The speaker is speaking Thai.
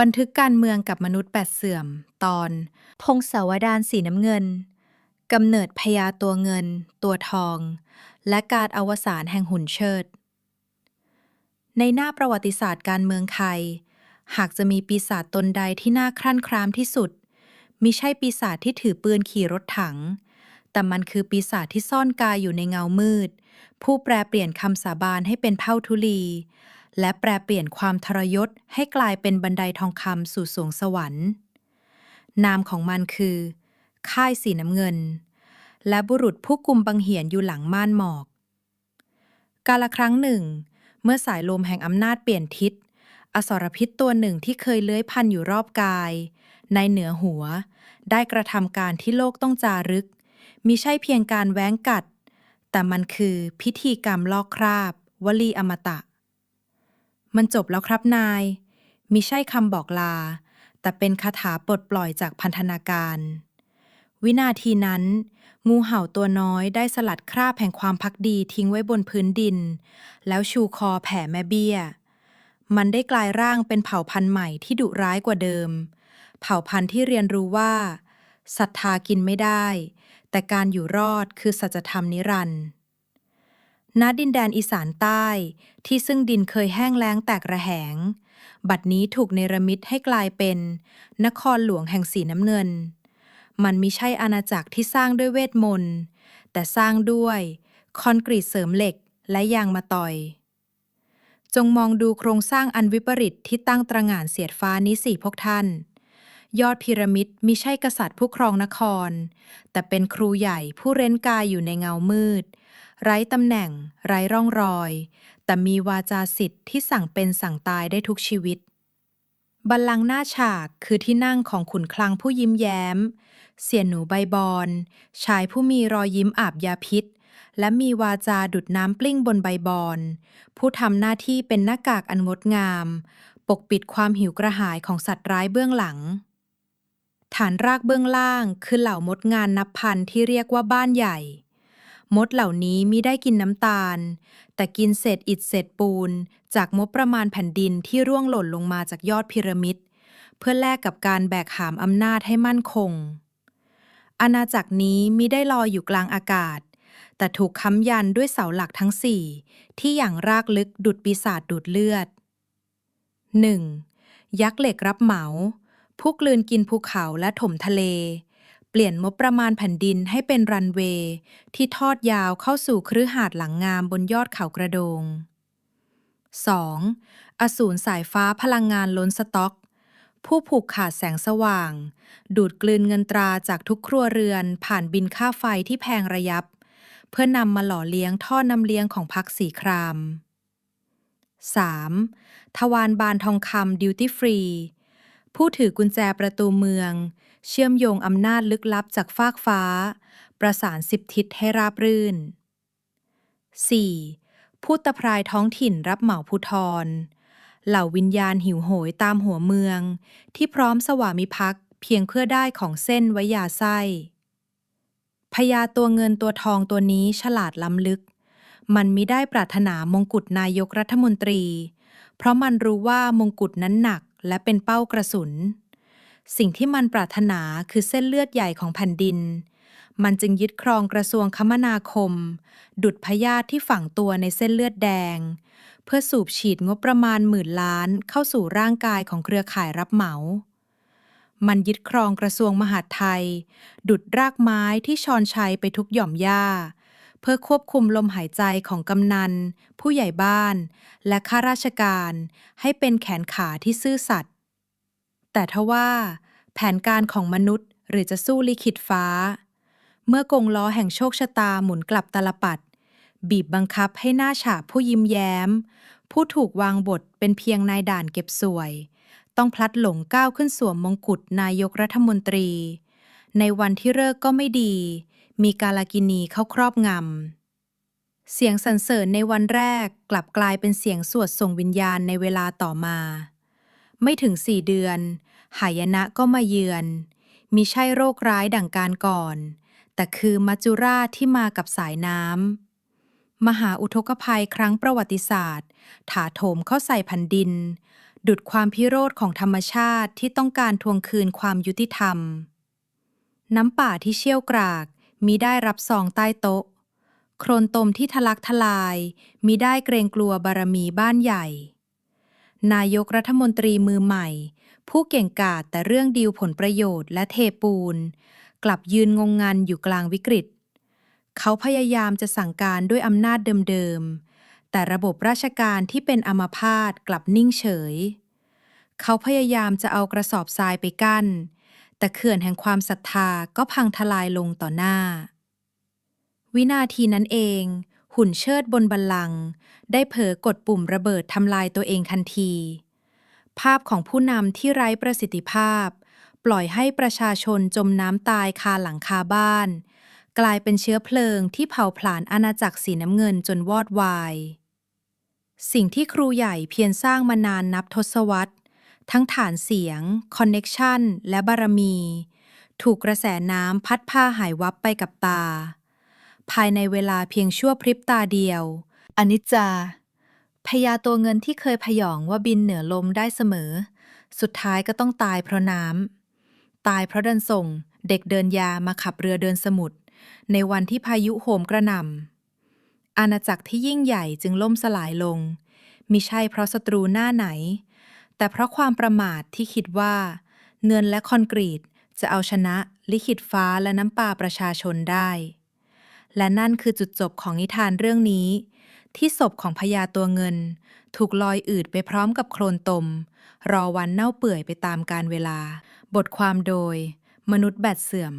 บันทึกการเมืองกับมนุษย์แปดเสื่อม ตอน พงศาวดารสีน้ำเงินกำเนิดพญาตัวเงิน ตัวทอง และการอวสานแห่งหุ่นเชิด ในหน้าประวัติศาสตร์การเมืองไทย หากจะมีปีศาจตนใดที่น่าครั่นครามที่สุด มิใช่ปีศาจที่ถือปืนขี่รถถัง แต่มันคือปีศาจที่ซ่อนกายอยู่ในเงามืด ผู้แปลเปลี่ยนคำสาบานให้เป็นเท่าทุลี และแปลเปลี่ยนความทรยศให้กลายเป็นบันไดทองคำสู่สวงสวรรค์ นามของมันคือ ค่ายสีน้ำเงิน และบุรุษผู้กุมบังเหียนอยู่หลังม่านหมอก กาละครั้งหนึ่ง เมื่อสายลมแห่งอำนาจเปลี่ยนทิศ อสรพิษตัวหนึ่งที่เคยเลื้อยพันอยู่รอบกาย ในเหนือหัว ได้กระทำการที่โลกต้องจารึก มิใช่เพียงการแว้งกัด แต่มันคือพิธีกรรมลอกคราบ วลีอมตะ มันจบแล้วครับนาย มิใช่คำบอกลา แต่เป็นคาถาปลดปล่อยจากพันธนาการ วินาทีนั้น งูเห่าตัวน้อยได้สลัดคราบแห่งความพักดีทิ้งไว้บนพื้นดิน แล้วชูคอแผ่แม่เบี้ย มันได้กลายร่างเป็นเผ่าพันธุ์ใหม่ที่ดุร้ายกว่าเดิม เผ่าพันธุ์ที่เรียนรู้ว่าศรัทธากินไม่ได้ แต่การอยู่รอดคือสัจธรรมนิรันดร์ ณดินแดนอีสานใต้ ที่ซึ่งดินเคยแห้งแล้งแตกระแหง บัดนี้ถูกเนรมิตให้กลายเป็น นครหลวงแห่งสีน้ำเงิน มันมิใช่อาณาจักรที่สร้างด้วยเวทมนต์ แต่สร้างด้วย คอนกรีตเสริมเหล็กและยางมะตอย จงมองดูโครงสร้างอันวิปริตที่ตั้งตระหง่านเสียดฟ้านี้สิพวกท่าน ยอดพีระมิดมิใช่กษัตริย์ผู้ครองนคร แต่เป็นครูใหญ่ผู้เร้นกายอยู่ในเงามืด ไร้ตำแหน่ง ไร้ร่องรอย แต่มีวาจาสิทธิ์ที่สั่งเป็นสั่งตายได้ทุกชีวิต บัลลังก์หน้าฉากคือที่นั่งของขุนคลังผู้ยิ้มแย้ม เสียหนูใบบอน ชายผู้มีรอยยิ้มอาบยาพิษ และมีวาจาดุดน้ำกลิ้งบนใบบอน ผู้ทำหน้าที่เป็นหน้ากากอันงดงาม ปกปิดความหิวกระหายของสัตว์ร้ายเบื้องหลังฐานรากเบื้องล่างคือเหล่ามดงานนับพันที่เรียกว่าบ้านใหญ่ มดเหล่านี้มิได้กินน้ำตาล แต่กินเศษอิฐเศษปูน จากงบประมาณแผ่นดินที่ร่วงหล่นลงมาจากยอดพีระมิด เพื่อแลกกับการแบกหามอำนาจให้มั่นคง อาณาจักรนี้มิได้ลอยอยู่กลางอากาศ แต่ถูกค้ำยันด้วยเสาหลักทั้งสี่ที่อย่างรากลึกดุดปีศาจดูดเลือด 1. ยักษ์เหล็กรับเหมา ผู้กลืนกินภูเขาและถมทะเล เปลี่ยนงบประมาณแผ่นดินให้เป็นรันเวย์ที่ทอดยาวเข้าสู่คฤหาสน์หลังงามบนยอดเขากระโดง 2. อสูรสายฟ้าพลังงานล้นสต็อก ผู้ผูกขาดแสงสว่าง ดูดกลืนเงินตราจากทุกครัวเรือนผ่านบินค่าไฟที่แพงระยับ เพื่อนำมาหล่อเลี้ยงท่อนำเลี้ยงของพักสีคราม 3. ทวารบานทองคำดิวตี้ฟรี ผู้ถือกุญแจประตูเมือง เชื่อมโยงอำนาจลึกลับจากฟากฟ้า ประสานสิบทิศให้ราบรื่น 4. ผู้ตะพรายท้องถิ่นรับเหมาภูทร เหล่าวิญญาณหิวโหยตามหัวเมือง ที่พร้อมสวามิภักดิ์เพียงเพื่อได้ของเส้นไว้ยาไส้พญาตัวเงินตัวทองตัวนี้ฉลาดล้ำลึก มันมิได้ปรารถนามงกุฎนายกรัฐมนตรี เพราะมันรู้ว่ามงกุฎนั้นหนัก และเป็นเป้ากระสุน สิ่งที่มันปรารถนาคือเส้นเลือดใหญ่ของแผ่นดิน มันจึงยึดครองกระทรวงคมนาคม ดุดพยาธิที่ฝังตัวในเส้นเลือดแดง เพื่อสูบฉีดงบประมาณหมื่นล้านเข้าสู่ร่างกายของเครือข่ายรับเหมามันยึดครองกระทรวงมหาดไทย ดุดรากไม้ที่ชอนชัยไปทุกหย่อมหญ้า เพื่อควบคุมลมหายใจของกำนัน ผู้ใหญ่บ้าน และข้าราชการให้เป็นแขนขาที่ซื่อสัตย์แต่ทว่าแผนการของมนุษย์หรือจะสู้ลิขิตฟ้า เมื่อกงล้อแห่งโชคชะตาหมุนกลับตลปัด บีบบังคับให้หน้าฉาผู้ยิ้มแย้ม ผู้ถูกวางบทเป็นเพียงนายด่านเก็บสวย ต้องพลัดหลงก้าวขึ้นสวมมงกุฎนายกรัฐมนตรี ในวันที่เลิกก็ไม่ดี มีกาลากินีเข้าครอบงำ เสียงสรรเสริญในวันแรกกลับกลายเป็นเสียงสวดส่งวิญญาณในเวลาต่อมา ไม่ถึงสี่เดือน หายนะก็มาเยือนมิใช่โรคร้ายดั่งการก่อน แต่คือมัจจุราชที่มากับสายน้ำ มหาอุทกภัยครั้งประวัติศาสตร์ ถาโถมเข้าใส่แผ่นดิน ดุดความพิโรธของธรรมชาติที่ต้องการทวงคืนความยุติธรรม น้ำป่าที่เชี่ยวกราก มิได้รับซองใต้โต๊ะ โครนตมที่ทะลักทลายมิได้เกรงกลัวบารมีบ้านใหญ่ นายกรัฐมนตรีมือใหม่ ผู้เก่งกาจแต่เรื่องดีลผลประโยชน์และเทปูน กลับยืนงงงันอยู่กลางวิกฤต เขาพยายามจะสั่งการด้วยอำนาจเดิมๆ แต่ระบบราชการที่เป็นอมพาตกลับนิ่งเฉย เขาพยายามจะเอากระสอบทรายไปกั้น แต่เขื่อนแห่งความศรัทธาก็พังทลายลงต่อหน้า วินาทีนั้นเอง หุ่นเชิดบนบัลลังก์ได้เผลอกดปุ่มระเบิดทำลายตัวเองทันที ภาพของผู้นำที่ไร้ประสิทธิภาพ ปล่อยให้ประชาชนจมน้ำตายคาหลังคาบ้าน กลายเป็นเชื้อเพลิงที่เผาผลาญอาณาจักรสีน้ำเงินจนวอดวาย สิ่งที่ครูใหญ่เพียรสร้างมานานนับทศวรรษ ทั้งฐานเสียง คอนเน็กชันและบารมี ถูกกระแสน้ำพัดพาหายวับไปกับตา ภายในเวลาเพียงชั่วพริบตาเดียว อนิจจาพญาตัวเงินที่เคยพยองว่าบินเหนือลมได้เสมอ สุดท้ายก็ต้องตายเพราะน้ำตายเพราะเดินส่ง เด็กเดินยามาขับเรือเดินสมุทรในวันที่พายุโหมกระหน่ำอาณาจักรที่ยิ่งใหญ่จึงล่มสลายลงมิใช่เพราะศัตรูหน้าไหน แต่เพราะความประมาทที่คิดว่าเงินและคอนกรีตจะเอาชนะลิขิตฟ้าและน้ำป่าประชาชนได้ และนั่นคือจุดจบของนิทานเรื่องนี้ ที่ศพของพญาตัวเงิน ถูกลอยอืดไปพร้อมกับโคลนตม รอวันเน่าเปื่อยไปตามกาลเวลา บทความโดย มนุษย์แบตเสื่อม